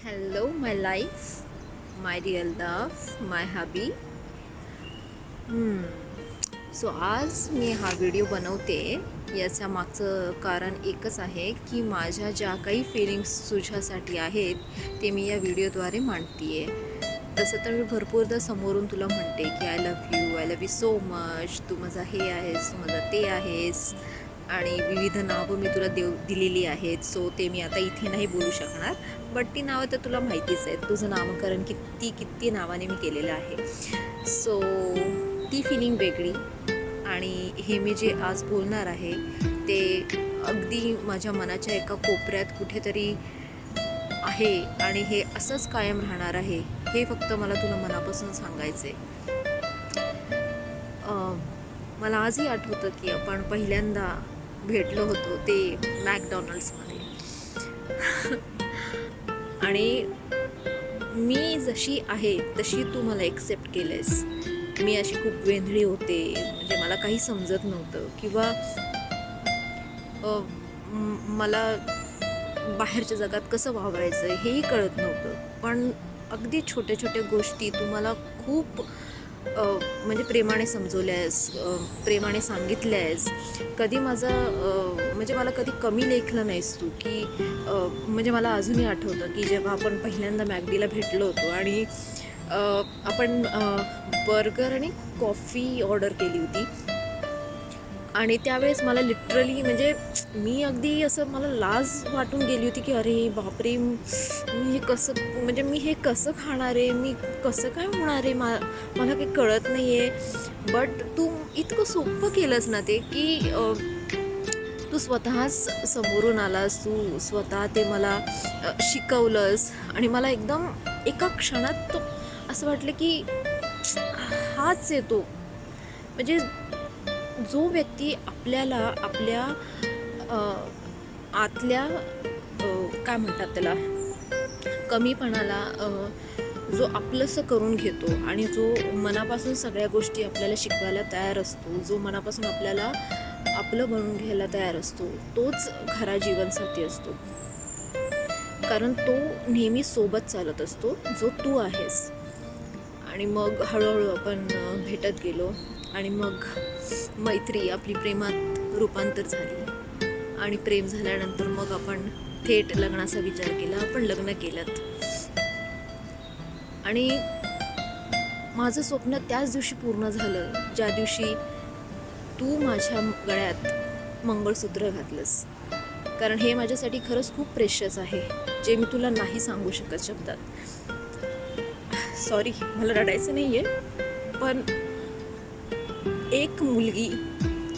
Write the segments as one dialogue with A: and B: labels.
A: Hello, my life, my dear love, my hubby. Hmm. So आज मी हा video बनवते. याच्या मागचं कारण एकच आहे की माझ्या ज्या काही फिलिंग्स तुझ्यासाठी आहेत ते मी या व्हिडिओद्वारे मांडते तसं तर मी भरपूरदा समोरून तुला म्हणते की I love you I love you so much तू माझा हे आहेस तू माझा ते आहेस. आणि विविध नावं मी तुला देव दिलेली आहेत. सो ते मी आता इथे नाही बोलू शकणार. बट ती नावं तर तुला माहितीच आहेत तुझं नामकरण किती किती नावाने मी केलेलं आहे. सो ती फिलिंग वेगळी. आणि हे मी जे आज बोलणार आहे ते अगदी माझ्या मनाच्या एका कोपऱ्यात कुठेतरी आहे. आणि हे असंच कायम राहणार आहे हे फक्त मला तुला मनापासून सांगायचे मला आजही आठवतं की आपण पहिल्यांदा भेटलो होतो ते मॅकडॉनल्ड्समध्ये आणि मी जशी आहे तशी तू मला एक्सेप्ट केलेस मी अशी खूप वेंधळी होते. म्हणजे मला काही समजत नव्हतं. किंवा मला बाहेरच्या जगात कसं वावरायचं हेही कळत नव्हतं. पण अगदी छोट्या छोट्या गोष्टी तुम्हाला खूप म्हणजे प्रेमाने समजवले आहेस प्रेमाने सांगितल्यास कधी माझा म्हणजे मला कधी कमी लेखलं नाहीस तू की म्हणजे मला अजूनही आठवतं की जेव्हा आपण पहिल्यांदा मॅगडीला भेटलो होतो आणि आपण बर्गर आणि कॉफी ऑर्डर केली होती. आणि त्यावेळेस मला लिटरली म्हणजे मी अगदी असं मला लाज वाटून गेली होती की अरे बापरे मी हे कसं म्हणजे मी हे कसं खाणार आहे? मी कसं काय होणार आहे? मा मला काही कळत नाही आहे बट तू इतकं सोपं केलंस ना ते की तू स्वतःच समोरून आलास तू स्वतः ते मला शिकवलंस आणि मला एकदम एका क्षणात तो असं वाटलं की हाच येतो. म्हणजे जो व्यक्ती आपल्याला आपल्या आतल्या काय म्हणतात त्याला? कमीपणाला जो आपलंसं करून घेतो आणि जो मनापासून सगळ्या गोष्टी आपल्याला शिकवायला तयार असतो जो मनापासून आपल्याला आपलं बनवून घ्यायला तयार असतो तोच खरा जीवनसाथी असतो. कारण तो नेहमी सोबत चालत असतो जो तू आहेस. आणि मग हळूहळू आपण भेटत गेलो आणि मग मैत्री आपली प्रेमात रूपांतर झाली. आणि प्रेम झाल्यानंतर मग आपण थेट लग्नाचा विचार केला आपण लग्न केलं आणि माझं स्वप्न त्याच दिवशी पूर्ण झालं ज्या दिवशी तू माझ्या गळ्यात मंगळसूत्र घातलंस. कारण हे माझ्यासाठी खरंच खूप प्रेशस आहे जे मी तुला नाही सांगू शकत शब्दात. सॉरी मला रडायचं नाही आहे पण एक मुलगी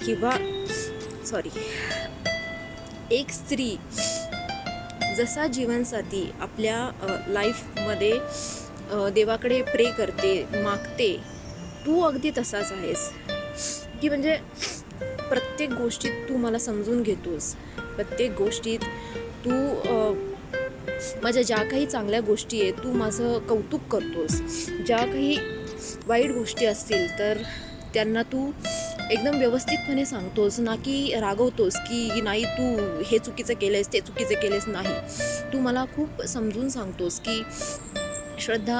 A: किंवा सॉरी एक स्त्री जसा जीवनसाथी आपल्या लाईफमध्ये देवाकडे प्रे करते मागते तू अगदी तसाच आहेस. की म्हणजे प्रत्येक गोष्टीत तू मला समजून घेतोस. प्रत्येक गोष्टीत तू माझ्या ज्या काही चांगल्या गोष्टी आहेत तू माझं कौतुक करतोस. ज्या काही वाईट गोष्टी असतील तर त्यांना तू एकदम व्यवस्थितपणे सांगतोस ना की रागवतोस की नाही तू हे चुकीचं केलंयस ते चुकीचं केलेस नाही. तू मला खूप समजून सांगतोस की श्रद्धा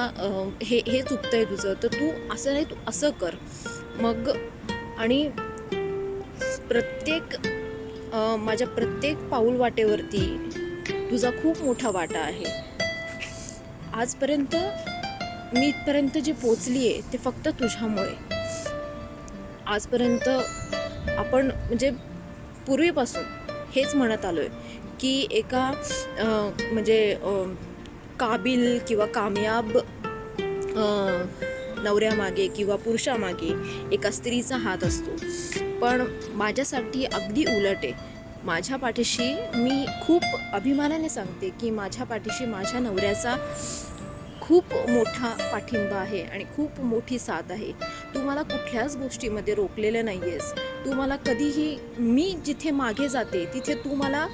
A: हे हे चुकतं आहे तुझं तर तू असं नाही तू असं कर. मग आणि प्रत्येक माझ्या प्रत्येक पाऊल वाटेवरती तुझा खूप मोठा वाटा आहे. आजपर्यंत मी इथपर्यंत जे पोचली आहे ते फक्त तुझ्यामुळे. आजपर्यंत आपण म्हणजे पूर्वीपासून हेच म्हणत आलो आहे की एका म्हणजे काबिल किंवा कामयाब नवऱ्यामागे किंवा पुरुषामागे एका स्त्रीचा हात असतो. पण माझ्यासाठी अगदी उलट आहे. माझ्या पाठीशी मी खूप अभिमानाने सांगते की माझ्या पाठीशी माझ्या नवऱ्याचा खूप मोठा पाठिंबा आहे आणि खूप मोठी साथ आहे. तू मला कुठल्याच गोष्टीमध्ये रोखलेलं नाही आहेस तू मला कधीही मी जिथे मागे जाते तिथे तू मला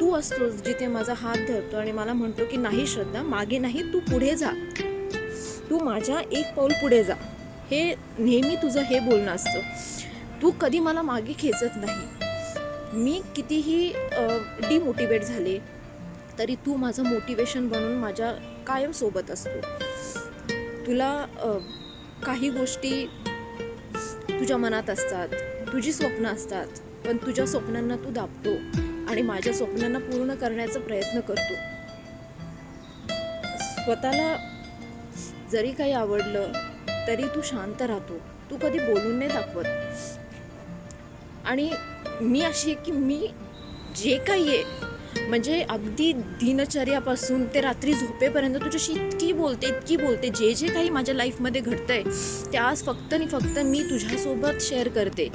A: तू असतोस जिथे माझा हात धरतो आणि मला म्हणतो की नाही श्रद्धा मागे नाही तू पुढे जा. तू माझ्या एक पाऊल पुढे जा. हे नेहमी तुझं हे बोलणं असतं. तू कधी मला मागे खेचत नाही. मी कितीही डिमोटिवेट झाले तरी तू माझं मोटिवेशन बनून माझ्या कायम सोबत असतो. तुला काही गोष्टी तुझ्या मनात असतात तुझी स्वप्न असतात पण तुझ्या स्वप्नांना तू दाबतो आणि माझ्या स्वप्नांना पूर्ण करण्याचा प्रयत्न करतो. स्वतःला जरी काही आवडलं तरी तू शांत राहतो. तू कधी बोलून नाही दाखवत. आणि मी अशी आहे की मी जे काही आहे म्हणजे अगदी दिनचर्यापासून ते रात्री झोपेपर्यंत तुझ्याशी इतकी बोलते इतकी बोलते. जे जे काही माझ्या लाईफमध्ये घडतंय ते आज फक्त आणि फक्त मी तुझ्यासोबत शेअर करते.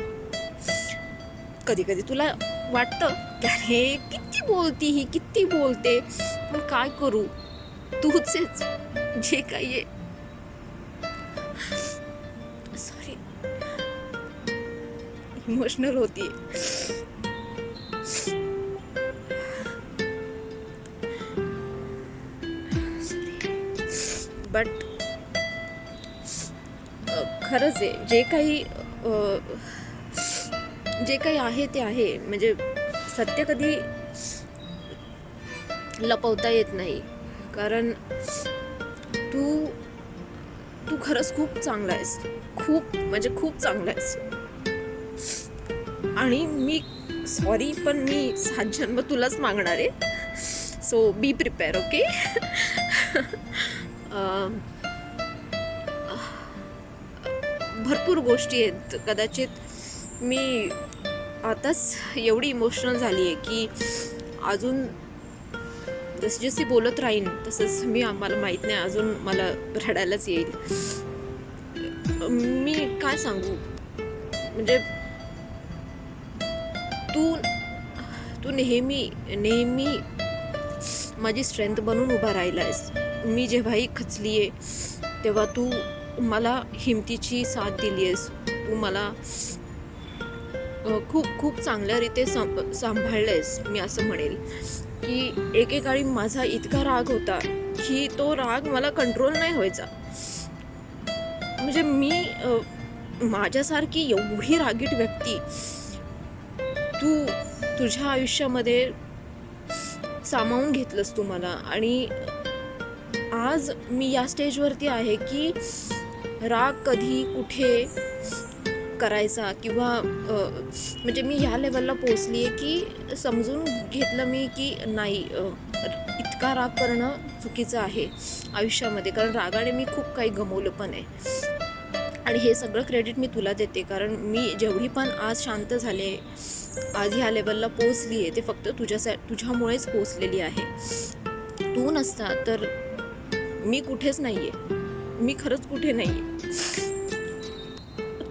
A: कधी कधी तुला वाटतं की अरे किती बोलती ही किती बोलते? पण काय करू? तूच जे काही आहे. सॉरी इमोशनल होती बट खरंच आहे. जे काही जे काही आहे ते आहे. म्हणजे सत्य कधी लपवता येत नाही. कारण तू तू खरंच खूप चांगला आहेस. खूप म्हणजे खूप चांगला आहेस. आणि मी सॉरी पण मी सात जन्म तुलाच मागणार आहे. सो बी प्रिपेअर ओके भरपूर गोष्टी आहेत. कदाचित मी आताच एवढी इमोशनल झाली आहे की अजून जशी जशी बोलत राहीन तसंच मी आम्हाला माहीत नाही अजून मला रडायलाच येईल. मी काय सांगू? म्हणजे तू तू नेहमी नेहमी माझी स्ट्रेंथ बनून उभा राहिला आहेस मी जेव्हाही खचली आहे तेव्हा तू मला हिमतीची साथ दिली आहेस तू मला खूप खूप चांगल्या रीते सांभ सांभाळलं आहेस मी असं म्हणेल. की एकेकाळी माझा इतका राग होता की तो राग मला कंट्रोल नाही व्हायचा. म्हणजे मी माझ्यासारखी एवढी रागीट व्यक्ती तू तुझ्या आयुष्यामध्ये सामावून घेतलंस तू मला. आणि आज मी या स्टेजवरती आहे की राग कधी कुठे करायचा किंवा म्हणजे मी ह्या लेवलला पोचली आहे की समजून घेतलं मी की नाही इतका राग करणं चुकीचं आहे आयुष्यामध्ये. कारण रागाने मी खूप काही गमवलं पण आहे. आणि हे सगळं क्रेडिट मी तुला देते. कारण मी जेवढी पण आज शांत झाले आज ह्या लेवलला पोचली आहे ते फक्त तुझ्यासा तुझ्यामुळेच पोचलेली आहे. तू नसता तर मी कुठेच नाही आहे मी खरंच कुठे नाही आहे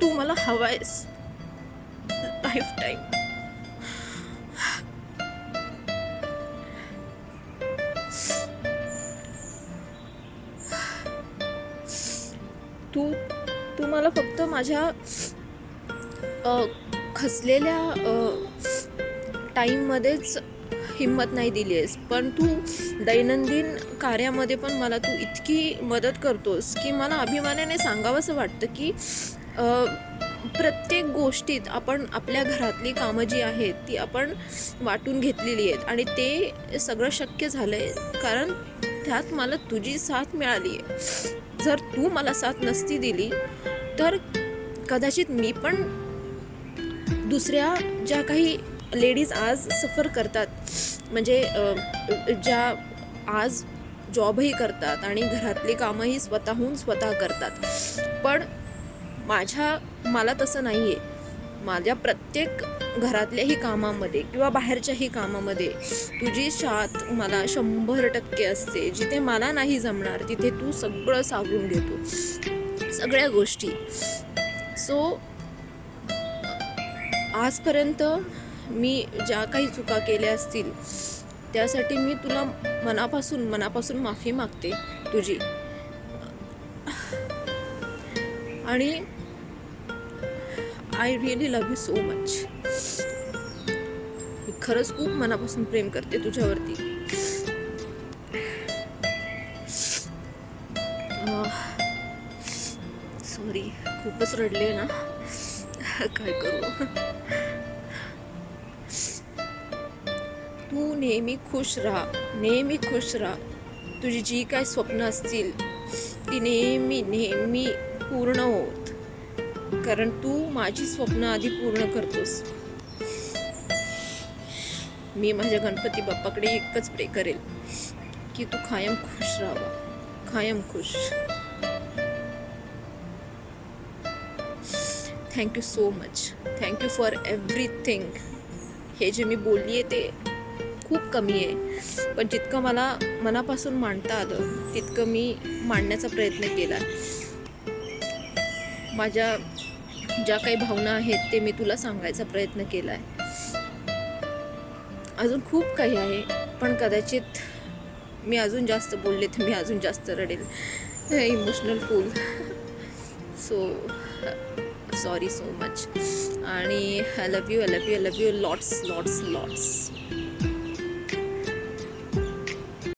A: तू मला हवायस. लाईफ टाईम तू तू मला फक्त माझ्या खसलेल्या खचलेल्या टाईममध्येच हिंमत नाही दिली आहेस. पण तू दैनंदिन कार्यामध्ये पण मला तू इतकी मदत करतोस की मला अभिमानाने सांगावंसं वाटतं की प्रत्येक गोष्टीत आपण आपल्या घरातली कामं जी आहेत ती आपण वाटून घेतलेली आहेत आणि ते सगळं शक्य झालं आहे कारण त्यात मला तुझी साथ मिळाली आहे. जर तू मला साथ नसती दिली तर कदाचित मी पण दुसऱ्या ज्या काही लेडीज आज सफर करतात. म्हणजे ज्या आज जॉबही करतात आणि घरातली कामंही स्वतःहून स्वतः करतात. पण माझ्या मला तसं नाही आहे माझ्या प्रत्येक घरातल्याही कामामध्ये किंवा बाहेरच्याही कामामध्ये तुझी साथ मला शंभर टक्के असते. जिथे मला नाही जमणार तिथे तू सगळं सावरून घेतो. सगळ्या गोष्टी. सो आजपर्यंत मी ज्या काही चुका केल्या असतील त्यासाठी मी तुला मनापासून मनापासून माफी मागते तुझी. आणि I really love you so much मी खरंच खूप मनापासून प्रेम करते तुझ्यावरती. सॉरी खूपच रडले ना. काय करू? तू नेहमी खुश राहा नेहमी खुश राहा. तुझी जी काय स्वप्न असतील ती नेहमी नेहमी पूर्ण होत. कारण तू माझी स्वप्न आधी पूर्ण करतोस. मी माझ्या गणपती बाप्पाकडे एकच प्रे करेल की तू कायम खुश राहावा कायम खुश. Thank you so much thank you for everything हे जे मी बोलली आहे ते खूप कमी आहे. पण जितकं मला मनापासून मांडता आलं तितकं मी मांडण्याचा प्रयत्न केला. माझ्या ज्या काही भावना आहेत ते मी तुला सांगायचा प्रयत्न केला आहे अजून खूप काही आहे पण कदाचित मी अजून जास्त बोलले तर मी अजून जास्त रडेल. Emotional fool so sorry so much आणि I love you I love you I love you lots lots lots